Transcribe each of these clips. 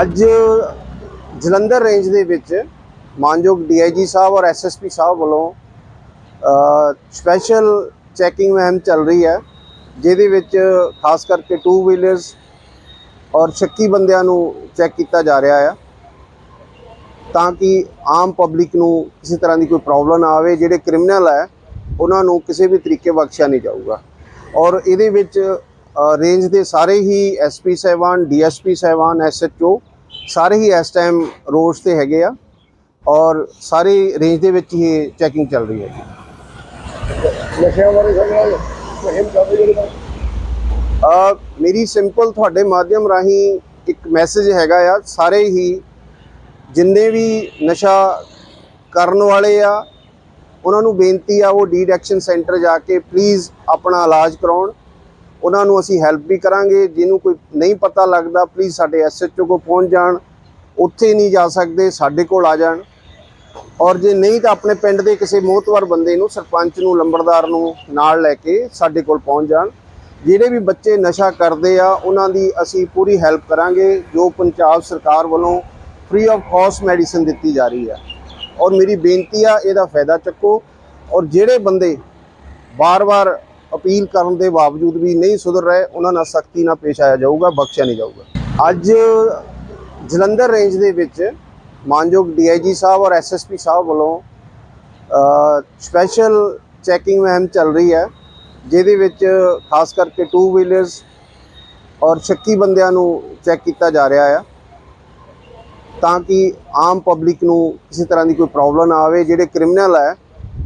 ਅੱਜ ਜਲੰਧਰ ਰੇਂਜ ਦੇ ਵਿੱਚ ਮਾਨਯੋਗ ਡੀਆਈਜੀ ਸਾਹਿਬ ਔਰ ਐਸਐਸਪੀ ਸਾਹਿਬ ਵੱਲੋਂ ਸਪੈਸ਼ਲ ਚੈਕਿੰਗ ਮੁਹਿੰਮ ਚੱਲ ਰਹੀ ਹੈ, ਜਿਹਦੇ ਵਿੱਚ ਖਾਸ ਕਰਕੇ ਟੂ ਵੀਲਰਸ ਔਰ ਸ਼ੱਕੀ ਬੰਦਿਆਂ ਨੂੰ ਚੈੱਕ ਕੀਤਾ ਜਾ ਰਿਹਾ ਹੈ ਤਾਂ ਕਿ ਆਮ ਪਬਲਿਕ ਨੂੰ ਕਿਸੇ ਤਰ੍ਹਾਂ ਦੀ ਕੋਈ ਪ੍ਰੋਬਲਮ ਨਾ ਆਵੇ, ਜਿਹੜੇ ਕ੍ਰਿਮੀਨਲ ਹੈ, ਉਹਨਾਂ ਨੂੰ ਕਿਸੇ ਵੀ ਤਰੀਕੇ ਬਖਸ਼ਿਆ ਨਹੀਂ ਜਾਊਗਾ। ਔਰ ਇਹਦੇ ਵਿੱਚ ਰੇਂਜ ਦੇ ਸਾਰੇ ਹੀ ਐਸਪੀ ਸਾਹਿਬਾਨ, ਡੀਐਸਪੀ ਸਾਹਿਬਾਨ, ਐਸਐਚਓ ਸਾਰੇ ਹੀ ਇਸ ਟਾਈਮ ਰੋਡਸ ਤੇ ਹੈਗੇ ਆ ਔਰ ਸਾਰੇ ਰੇਂਜ ਦੇ ਵਿੱਚ ਹੀ ਚੈਕਿੰਗ ਚੱਲ ਰਹੀ ਹੈ ਜੀ। ਨਸ਼ਿਆਂ ਬਾਰੇ ਮੁਹਿੰਮ ਮੇਰੀ ਸਿੰਪਲ ਤੁਹਾਡੇ ਮਾਧਿਅਮ ਰਾਹੀਂ ਇੱਕ ਮੈਸੇਜ ਹੈਗਾ ਆ ਸਾਰੇ ਹੀ ਜਿੰਨੇ ਵੀ ਨਸ਼ਾ ਕਰਨ ਵਾਲੇ ਆ ਉਹਨਾਂ ਨੂੰ ਬੇਨਤੀ ਆ ਉਹ ਡੀਡ ਐਕਸ਼ਨ ਸੈਂਟਰ ਜਾ ਕੇ ਪਲੀਜ਼ ਆਪਣਾ ਇਲਾਜ ਕਰਾਉਣ। ਉਹਨਾਂ ਨੂੰ ਅਸੀਂ ਹੈਲਪ ਵੀ ਕਰਾਂਗੇ, ਜਿਹਨੂੰ ਕੋਈ ਨਹੀਂ ਪਤਾ ਲੱਗਦਾ ਪਲੀਜ਼ ਸਾਡੇ ਐਸਐਚਓ ਕੋਲ ਪਹੁੰਚ ਜਾਣ। ਉੱਥੇ ਨਹੀਂ ਜਾ ਸਕਦੇ, ਸਾਡੇ ਕੋਲ ਆ ਜਾਣ। ਔਰ ਜੇ ਨਹੀਂ ਤਾਂ ਆਪਣੇ ਪਿੰਡ ਦੇ ਕਿਸੇ ਮੋਹਤਵਰ ਬੰਦੇ ਨੂੰ, ਸਰਪੰਚ ਨੂੰ, ਲੰਬੜਦਾਰ ਨੂੰ ਨਾਲ ਲੈ ਕੇ ਸਾਡੇ ਕੋਲ ਪਹੁੰਚ ਜਾਣ। ਜਿਹੜੇ ਵੀ ਬੱਚੇ ਨਸ਼ਾ ਕਰਦੇ ਆ, ਉਹਨਾਂ ਦੀ ਅਸੀਂ ਪੂਰੀ ਹੈਲਪ ਕਰਾਂਗੇ, ਜੋ ਪੰਜਾਬ ਸਰਕਾਰ ਵੱਲੋਂ ਫ੍ਰੀ ਆਫ ਕਾਸਟ ਮੈਡੀਸਿਨ ਦਿੱਤੀ ਜਾ ਰਹੀ ਆ। ਔਰ ਮੇਰੀ ਬੇਨਤੀ ਆ, ਇਹਦਾ ਫਾਇਦਾ ਚੱਕੋ। ਔਰ ਜਿਹੜੇ ਬੰਦੇ ਬਾਰ-ਬਾਰ ਅਪੀਲ ਕਰਨ ਦੇ ਬਾਵਜੂਦ ਵੀ ਨਹੀਂ ਸੁਧਰ ਰਹੇ, ਉਹਨਾਂ ਨਾਲ ਸਖਤੀ ਨਾਲ ਪੇਸ਼ ਆਇਆ ਜਾਊਗਾ, ਬਖਸ਼ਿਆ ਨਹੀਂ ਜਾਊਗਾ। ਅੱਜ ਜਲੰਧਰ ਰੇਂਜ ਦੇ ਵਿੱਚ ਮਾਨਯੋਗ ਡੀਆਈਜੀ ਸਾਹਿਬ ਔਰ ਐਸਐਸਪੀ ਸਾਹਿਬ ਵੱਲੋਂ ਸਪੈਸ਼ਲ ਚੈਕਿੰਗ ਮੁਹਿੰਮ ਚੱਲ ਰਹੀ ਹੈ, ਜਿਹਦੇ ਵਿੱਚ ਖਾਸ ਕਰਕੇ ਟੂ ਵੀਲਰਸ ਔਰ ਸ਼ੱਕੀ ਬੰਦਿਆਂ ਨੂੰ ਚੈੱਕ ਕੀਤਾ ਜਾ ਰਿਹਾ ਹੈ ਤਾਂ ਕਿ ਆਮ ਪਬਲਿਕ ਨੂੰ ਕਿਸੇ ਤਰ੍ਹਾਂ ਦੀ ਕੋਈ ਪ੍ਰੋਬਲਮ ਨਾ ਆਵੇ, ਜਿਹੜੇ ਕ੍ਰਿਮੀਨਲ ਹੈ,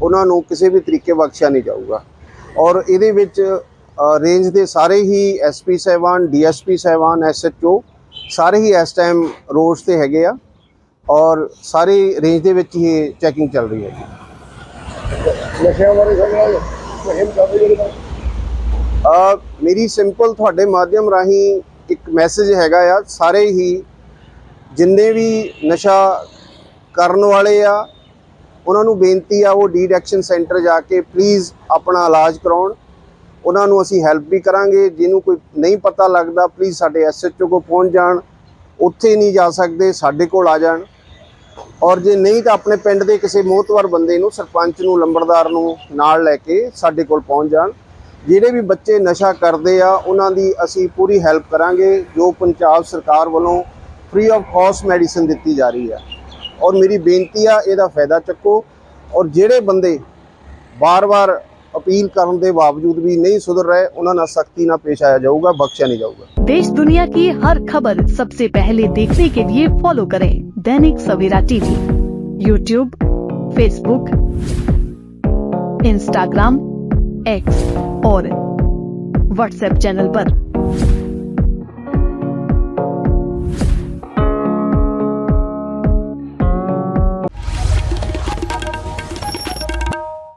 ਉਹਨਾਂ ਨੂੰ ਕਿਸੇ ਵੀ ਤਰੀਕੇ ਬਖਸ਼ਿਆ ਨਹੀਂ ਜਾਊਗਾ। ਔਰ ਇਹਦੇ ਵਿੱਚ ਰੇਂਜ ਦੇ ਸਾਰੇ ਹੀ ਐਸਪੀ ਸਾਹਿਬਾਨ ਡੀਐਸਪੀ ਸਾਹਿਬਾਨ ਐਸਐਚਓ ਸਾਰੇ ਹੀ ਇਸ ਟਾਈਮ ਰੋਡਸ ਤੇ ਹੈਗੇ ਆ ਔਰ ਸਾਰੇ ਰੇਂਜ ਦੇ ਵਿੱਚ ਹੀ ਚੈਕਿੰਗ ਚੱਲ ਰਹੀ ਹੈ ਜੀ। ਨਸ਼ਿਆਂ ਬਾਰੇ ਮੁਹਿੰਮ ਮੇਰੀ ਸਿੰਪਲ ਤੁਹਾਡੇ ਮਾਧਿਅਮ ਰਾਹੀਂ ਇੱਕ ਮੈਸੇਜ ਹੈਗਾ ਆ ਸਾਰੇ ਹੀ ਜਿੰਨੇ ਵੀ ਨਸ਼ਾ ਕਰਨ ਵਾਲੇ ਆ ਉਹਨਾਂ ਨੂੰ ਬੇਨਤੀ ਆ ਉਹ ਡੀਡ ਸੈਂਟਰ ਜਾ ਕੇ ਪਲੀਜ਼ ਆਪਣਾ ਇਲਾਜ ਕਰਾਉਣ। ਉਹਨਾਂ ਨੂੰ ਅਸੀਂ ਹੈਲਪ ਵੀ ਕਰਾਂਗੇ। ਜਿਹਨੂੰ ਕੋਈ ਨਹੀਂ ਪਤਾ ਲੱਗਦਾ ਪਲੀਜ਼ ਸਾਡੇ ਐਸਐਚਓ ਕੋਲ ਪਹੁੰਚ ਜਾਣ। ਉੱਥੇ ਨਹੀਂ ਜਾ ਸਕਦੇ, ਸਾਡੇ ਕੋਲ ਆ ਜਾਣ। ਔਰ ਜੇ ਨਹੀਂ ਤਾਂ ਆਪਣੇ ਪਿੰਡ ਦੇ ਕਿਸੇ ਮੋਹਤਵਰ ਬੰਦੇ ਨੂੰ, ਸਰਪੰਚ ਨੂੰ, ਲੰਬੜਦਾਰ ਨੂੰ ਨਾਲ ਲੈ ਕੇ ਸਾਡੇ ਕੋਲ ਪਹੁੰਚ ਜਾਣ। ਜਿਹੜੇ ਵੀ ਬੱਚੇ ਨਸ਼ਾ ਕਰਦੇ ਆ, ਉਹਨਾਂ ਦੀ ਅਸੀਂ ਪੂਰੀ ਹੈਲਪ ਕਰਾਂਗੇ। ਜੋ ਪੰਜਾਬ ਸਰਕਾਰ ਵੱਲੋਂ ਫ੍ਰੀ ਆਫ ਕਾਸਟ ਮੈਡੀਸਿਨ ਦਿੱਤੀ ਜਾ ਰਹੀ ਹੈ ਔਰ ਮੇਰੀ ਬੇਨਤੀ ਆ ਇਹਦਾ ਫਾਇਦਾ ਚੱਕੋ ਔਰ ਜਿਹੜੇ ਬੰਦੇ ਬਾਰ-ਬਾਰ ਅਪੀਲ ਕਰਨ ਦੇ ਬਾਵਜੂਦ ਵੀ ਨਹੀਂ ਸੁਧਰ ਰਹੇ ਉਹਨਾਂ ਨਾਲ ਸਖਤੀ ਨਾਲ ਪੇਸ਼ ਆਇਆ ਜਾਊਗਾ ਬਖਸ਼ਿਆ ਨਹੀਂ ਜਾਊਗਾ देश दुनिया की हर खबर सबसे पहले देखने के लिए फॉलो करें Dainik Savera TV YouTube Facebook Instagram X और व्हाट्सएप चैनल पर।